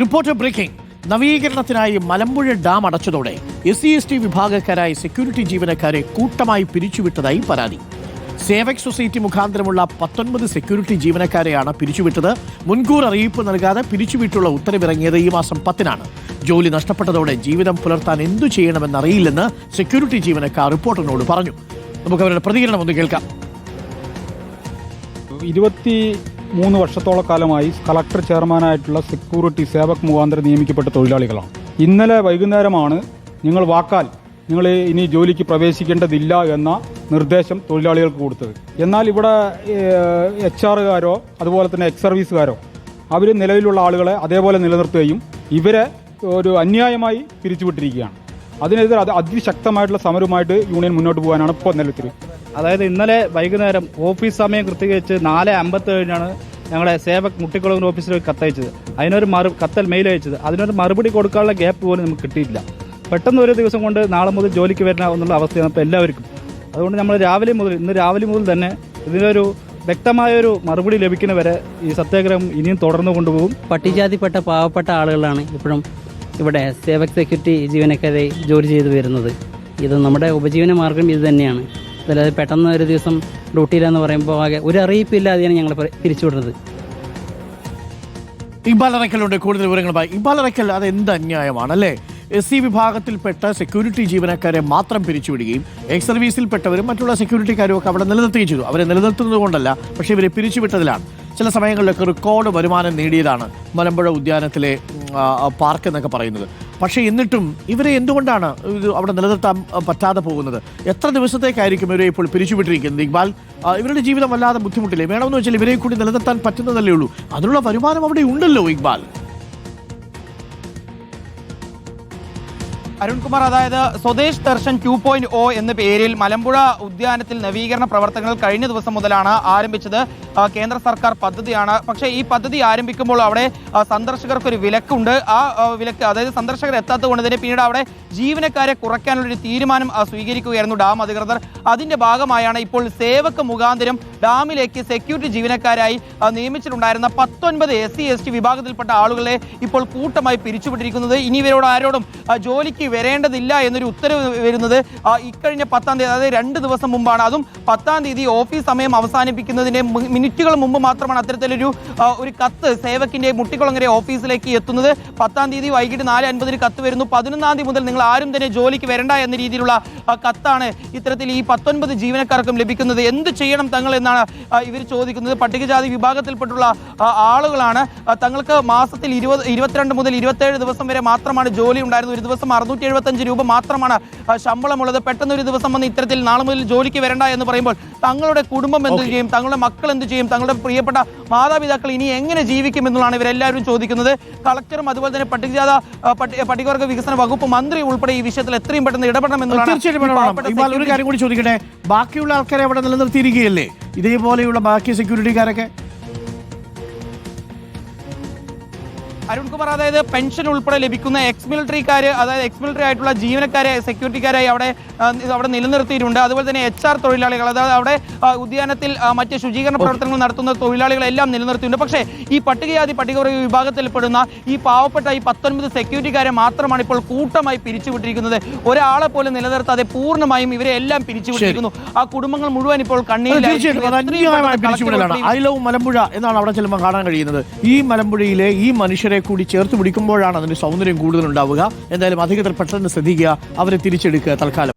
Reporter breaking. നവീകരണത്തിനായി Malampuzha dam അടച്ചതോടെ S C S T വിഭാഗക്കാരായ security ജീവനക്കാരെ കൂട്ടമായി പിരിച്ചുവിട്ടതായി പരാതി. സേവക് സൊസൈറ്റി മുഖാന്തരമുള്ള പത്തൊൻപത് സെക്യൂരിറ്റി ജീവനക്കാരെയാണ് പിരിച്ചുവിട്ടത്. മുൻകൂർ അറിയിപ്പ് നൽകാതെ പിരിച്ചുവിട്ടുള്ള ഉത്തരവിറങ്ങിയത് ഈ മാസം പത്തിനാണ്. ജോലി നഷ്ടപ്പെട്ടതോടെ ജീവിതം പുലർത്താൻ എന്തു ചെയ്യണമെന്നറിയില്ലെന്ന് സെക്യൂരിറ്റി ജീവനക്കാർ റിപ്പോർട്ടറിനോട് പറഞ്ഞു. നമുക്ക് അവരുടെ പ്രതികരണം ഒന്ന് കേൾക്കാം. ഇരുപത്തി മൂന്ന് വർഷത്തോളം കാലമായി കളക്ടർ ചെയർമാനായിട്ടുള്ള സെക്യൂരിറ്റി സേവക് മുഖാന്തരം നിയമിക്കപ്പെട്ട തൊഴിലാളികളാണ്. ഇന്നലെ വൈകുന്നേരമാണ് നിങ്ങൾ വാക്കാൽ നിങ്ങൾ ഇനി ജോലിക്ക് പ്രവേശിക്കേണ്ടതില്ല എന്ന നിർദ്ദേശം തൊഴിലാളികൾക്ക് കൊടുത്തത്. എന്നാൽ ഇവിടെ എച്ച് ആറുകാരോ അതുപോലെ തന്നെ എക്സ് സർവീസുകാരോ അവർ നിലവിലുള്ള ആളുകളെ അതേപോലെ നിലനിർത്തുകയും ഇവരെ ഒരു അന്യായമായി പിരിച്ചുവിട്ടിരിക്കുകയാണ്. അതിനെതിരെ അത് അതിശക്തമായിട്ടുള്ള സമരവുമായിട്ട് യൂണിയൻ മുന്നോട്ട് പോകാനാണ് ഇപ്പോൾ നിലത്തിൽ അതായത് ഇന്നലെ വൈകുന്നേരം ഓഫീസ് സമയം കൃത്യകരിച്ച് നാല് അമ്പത്തി ഞങ്ങളെ സേവക് മുട്ടിക്കുളങ്ങൾ ഓഫീസിലേക്ക് കത്തയച്ചത്. അതിനൊരു മറു കത്തൽ മെയിൽ അയച്ചത്. അതിനൊരു മറുപടി കൊടുക്കാനുള്ള ഗ്യാപ്പ് പോലും നമുക്ക് കിട്ടിയില്ല പെട്ടെന്ന് ഒരു ദിവസം കൊണ്ട് നാളെ മുതൽ ജോലിക്ക് വരണം എന്നുള്ള അവസ്ഥയാണ് ഇപ്പോൾ എല്ലാവർക്കും. അതുകൊണ്ട് നമ്മൾ രാവിലെ മുതൽ ഇന്ന് രാവിലെ മുതൽ തന്നെ ഇതിനൊരു വ്യക്തമായൊരു മറുപടി ലഭിക്കുന്നവരെ ഈ സത്യാഗ്രഹം ഇനിയും തുടർന്നു കൊണ്ടുപോകും. പട്ടികജാതിപ്പെട്ട പാവപ്പെട്ട ആളുകളാണ് ഇപ്പോഴും ഇവിടെ സേവക് സെക്യൂരിറ്റി ജീവനക്കാരെ ജോലി ചെയ്തു വരുന്നത്. ഇത് നമ്മുടെ ഉപജീവന മാർഗം ഇത് തന്നെയാണ്. അതായത് പെട്ടെന്ന് ഒരു ദിവസം ഡ്യൂട്ടിയിലെന്ന് പറയുമ്പോൾ ആകെ ഒരു അറിയിപ്പില്ലാതെയാണ് ഞങ്ങൾ പിരിച്ചുവിടുന്നത്. ഇക്ബാൽ അറക്കലുണ്ട് കൂടുതൽ വിവരങ്ങളുമായി അറക്കൽ അത് എന്ത് അന്യായമാണ് അല്ലേ എസ് സി വിഭാഗത്തിൽപ്പെട്ട സെക്യൂരിറ്റി ജീവനക്കാരെ മാത്രം പിരിച്ചുവിടുകയും എക്സ് സർവീസിൽപ്പെട്ടവരും മറ്റുള്ള സെക്യൂരിറ്റിക്കാരും ഒക്കെ അവിടെ നിലനിർത്തുകയും ചെയ്തു. അവരെ നിലനിർത്തുന്നത് കൊണ്ടല്ല പക്ഷേ ഇവരെ പിരിച്ചുവിട്ടതിലാണ്. ചില സമയങ്ങളിലൊക്കെ റെക്കോർഡ് വരുമാനം നേടിയതാണ് മലമ്പുഴ ഉദ്യാനത്തിലെ പാർക്ക് എന്നൊക്കെ പറയുന്നത്. പക്ഷേ എന്നിട്ടും ഇവരെ എന്തുകൊണ്ടാണ് ഇത് അവിടെ നിലനിർത്താൻ പറ്റാതെ പോകുന്നത്? എത്ര ദിവസത്തേക്കായിരിക്കും ഇവരെ ഇപ്പോൾ പിരിച്ചുവിട്ടിരിക്കുന്നത് ഇക്ബാൽ? ഇവരുടെ ജീവിതം വല്ലാതെ ബുദ്ധിമുട്ടില്ലേ? വേണമെന്ന് വെച്ചാൽ ഇവരെ കൂടി നിലനിർത്താൻ പറ്റുന്നതല്ലേ ഉള്ളൂ. അതിനുള്ള വരുമാനം അവിടെ ഉണ്ടല്ലോ ഇക്ബാൽ. അരുൺകുമാർ അതായത് Swadesh Darshan two point O എന്ന പേരിൽ മലമ്പുഴ ഉദ്യാനത്തിൽ നവീകരണ പ്രവർത്തനങ്ങൾ കഴിഞ്ഞ ദിവസം മുതലാണ് ആരംഭിച്ചത്. കേന്ദ്ര സർക്കാർ പദ്ധതിയാണ്. പക്ഷേ ഈ പദ്ധതി ആരംഭിക്കുമ്പോൾ അവിടെ സന്ദർശകർക്ക് ഒരു വിലക്കുണ്ട്. ആ വിലക്ക് അതായത് സന്ദർശകർ എത്താത്തത് കൊണ്ട് തന്നെ പിന്നീട് അവിടെ ജീവനക്കാരെ കുറയ്ക്കാനുള്ളൊരു തീരുമാനം സ്വീകരിക്കുകയായിരുന്നു ഡാം അധികൃതർ. അതിന്റെ ഭാഗമായാണ് ഇപ്പോൾ സേവക മുഖാന്തരം ഡാമിലേക്ക് സെക്യൂരിറ്റി ജീവനക്കാരായി നിയമിച്ചിട്ടുണ്ടായിരുന്ന പത്തൊൻപത് എസ് സി എസ് ടി വിഭാഗത്തിൽപ്പെട്ട ആളുകളെ ഇപ്പോൾ കൂട്ടമായി പിരിച്ചുവിട്ടിരിക്കുന്നത്. ഇനി ഇവരോട് ആരോടും ജോലിക്ക് വരേണ്ടതില്ല എന്നൊരു ഉത്തരവ് വരുന്നത് ഇക്കഴിഞ്ഞ പത്താം തീയതി അതായത് രണ്ട് ദിവസം മുമ്പാണ്. അതും പത്താം തീയതി ഓഫീസ് സമയം അവസാനിപ്പിക്കുന്നതിന് മിനിറ്റുകൾ മുമ്പ് മാത്രമാണ് അത്തരത്തിലൊരു ഒരു കത്ത് സേവക്കിന്റെ മുട്ടിക്കുളങ്ങര ഓഫീസിലേക്ക് എത്തുന്നത്. പത്താം തീയതി വൈകിട്ട് നാല് അൻപതിന് കത്ത് വരുന്നു. പതിനൊന്നാം തീയതി മുതൽ നിങ്ങൾ ആരും തന്നെ ജോലിക്ക് വരണ്ട എന്ന രീതിയിലുള്ള കത്താണ് ഇത്തരത്തിൽ ഈ പത്തൊൻപത് ജീവനക്കാർക്കും ലഭിക്കുന്നത്. എന്ത് ചെയ്യണം തങ്ങൾ എന്നാണ് ഇവർ ചോദിക്കുന്നത്. പട്ടികജാതി വിഭാഗത്തിൽപ്പെട്ടുള്ള ആളുകളാണ്. തങ്ങൾക്ക് മാസത്തിൽ ഇരുപത് ഇരുപത്തിരണ്ട് മുതൽ ഇരുപത്തേഴ് ദിവസം വരെ മാത്രമാണ് ജോലി ഉണ്ടായിരുന്നത്. ഒരു ദിവസം അറുന്നൂറ്റി എഴുപത്തഞ്ച് രൂപ മാത്രമാണ് ശമ്പളമുള്ളത്. പെട്ടെന്ന് ഒരു ദിവസം വന്ന് ഇത്തരത്തിൽ നാളെ മുതൽ ജോലിക്ക് വരണ്ട എന്ന് പറയുമ്പോൾ തങ്ങളുടെ കുടുംബം എന്ത് ചെയ്യും? തങ്ങളുടെ മക്കൾ എന്ത് ചെയ്യും തങ്ങളുടെ പ്രിയപ്പെട്ട മാതാപിതാക്കൾ ഇനി എങ്ങനെ ജീവിക്കും എന്നുള്ളതാണ് ഇവരെല്ലാവരും ചോദിക്കുന്നത്. കളക്ടറും അതുപോലെ തന്നെ പട്ടികജാത പട്ടികവർഗ വികസന വകുപ്പ് മന്ത്രി ഉൾപ്പെടെ ഈ വിഷയത്തിൽ എത്രയും പെട്ടെന്ന് ഇടപെടണം എന്നുള്ളതാണ്. ഒരു കാര്യം കൂടി ചോദിക്കട്ടെ? ബാക്കിയുള്ള ആൾക്കാരെ അവിടെ നിലനിർത്തിയിരിക്കുകയല്ലേ? ഇതേപോലെയുള്ള ബാക്കി സെക്യൂരിറ്റിക്കാരൊക്കെ അരുൺകുമാർ അതായത് പെൻഷൻ ഉൾപ്പെടെ ലഭിക്കുന്ന എക്സ് മിലിറ്ററിക്കാർ അതായത് എക്സ് മിലിറ്ററി ആയിട്ടുള്ള ജീവനക്കാരെ സെക്യൂരിറ്റിക്കാരായി അവിടെ അവിടെ നിലനിർത്തിയിട്ടുണ്ട്. അതുപോലെ തന്നെ എച്ച് ആർ തൊഴിലാളികൾ അതായത് അവിടെ ഉദ്യാനത്തിൽ മറ്റ് ശുചീകരണ പ്രവർത്തനങ്ങൾ നടത്തുന്ന തൊഴിലാളികളെല്ലാം നിലനിർത്തിയിട്ടുണ്ട്. പക്ഷേ ഈ പട്ടികജാതി പട്ടികവർഗ വിഭാഗത്തിൽപ്പെടുന്ന ഈ പാവപ്പെട്ട ഈ പത്തൊൻപത് സെക്യൂരിറ്റിക്കാരെ മാത്രമാണ് ഇപ്പോൾ കൂട്ടമായി പിരിച്ചുവിട്ടിരിക്കുന്നത്. ഒരാളെ പോലും നിലനിർത്താതെ പൂർണമായും ഇവരെ എല്ലാം പിരിച്ചുവിട്ടിരിക്കുന്നു. ആ കുടുംബങ്ങൾ മുഴുവൻ ഇപ്പോൾ കണ്ണീരിലാണ് ഐ ലവ് മലമ്പുഴ എന്നാണ് അവിടെ ചെല്ലുമ്പോൾ കാണാൻ കഴിയുന്നത്. ഈ മലമ്പുഴയിലെ ഈ മനുഷ്യരെ കൂടി ചേർത്ത് പിടിക്കുമ്പോഴാണ് അതിന്റെ സൗന്ദര്യം കൂടുതൽ ഉണ്ടാവുക എന്തായാലും അധികൃതർ പെട്ടെന്ന് ശ്രദ്ധിക്കുക അവരെ തിരിച്ചെടുക്കുക തൽക്കാലം.